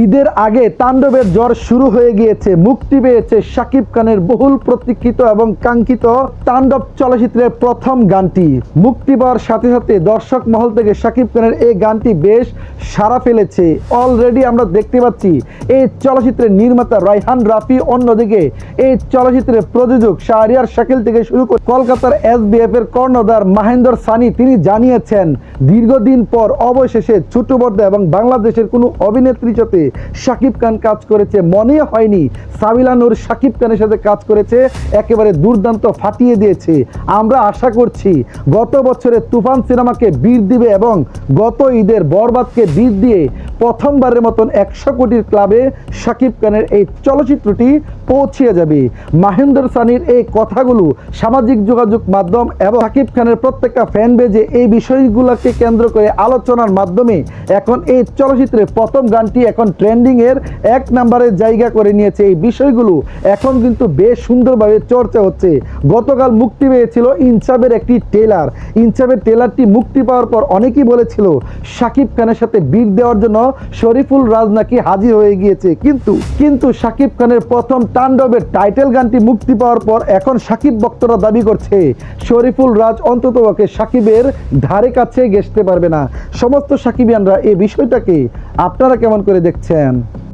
ঈদের আগে তাণ্ডবের জ্বর শুরু হয়ে গিয়েছে, মুক্তি পেয়েছে শাকিব খানের বহুল প্রতীক্ষিত এবং কাঙ্ক্ষিত তাণ্ডব চলচ্চিত্রের প্রথম গানটি। মুক্তি পাওয়ার সাথে সাথে দর্শক মহল থেকে শাকিব খানের এই গানটি বেশ সাড়া ফেলেছে। অলরেডি আমরা দেখতে পাচ্ছি, এই চলচ্চিত্রের নির্মাতা রাইহান রাফি অন্যদিকে এই চলচ্চিত্রের প্রযোজক শাহরিয়ার শাকিল থেকে শুরু করে কলকাতার এসবিএফ এর কর্ণধার মাহেন্দ্র সানি তিনি জানিয়েছেন, দীর্ঘদিন পর অবশেষে ছোট পর্দা এবং বাংলাদেশের কোনো অভিনেত্রীর সাথে শাকিব খান কাজ করেছে মনে হয়নি। সাবিলা নূর শাকিব খানের সাথে কাজ করেছে, একেবারে দুর্দান্ত ফাটিয়ে দিয়েছে। আমরা আশা করছি গত বছরে তুফান সিনেমাকে বীর দিবে এবং গত ঈদের বরবাদকে বীর দিয়ে প্রথমবারের মতন একশো কোটির ক্লাবে শাকিব খানের এই চলচ্চিত্রটি পৌঁছিয়ে যাবে। মাহেন্দ্র সানির এই কথাগুলো সামাজিক যোগাযোগ মাধ্যম এবং শাকিব খানের প্রত্যেকটা ফ্যান বেজে এই বিষয়গুলোকে কেন্দ্র করে আলোচনার মাধ্যমে এখন এই চলচ্চিত্রের প্রথম গানটি এখন ট্রেন্ডিং এর এক নম্বরে জায়গা করে নিয়েছে এই বিষয়গুলো। এখন কিন্তু বেশ সুন্দরভাবে চর্চা হচ্ছে। গতকাল মুক্তি পেয়েছিল ইনসাবের একটি টেলার। ইনসাবের টেলারটি মুক্তি পাওয়ার পর অনেকেই বলেছিল, শাকিব খানের সাথে বীর দেওয়ার জন্য শরীফুল রাজ নাকি হাজির হয়ে গিয়েছে। কিন্তু কিন্তু শাকিব খানের প্রথম তাণ্ডবের টাইটেল গানটি মুক্তি পাওয়ার পর এখন শাকিব বক্তরা দাবি করছে, শরীফুল রাজ অন্তত ওকে শাকিবের ধারে কাছে ঘেসতে পারবে না। সমস্ত সাকিবিয়ানরা এই বিষয়টাকে আপনারা কেমন করে দেখছেন?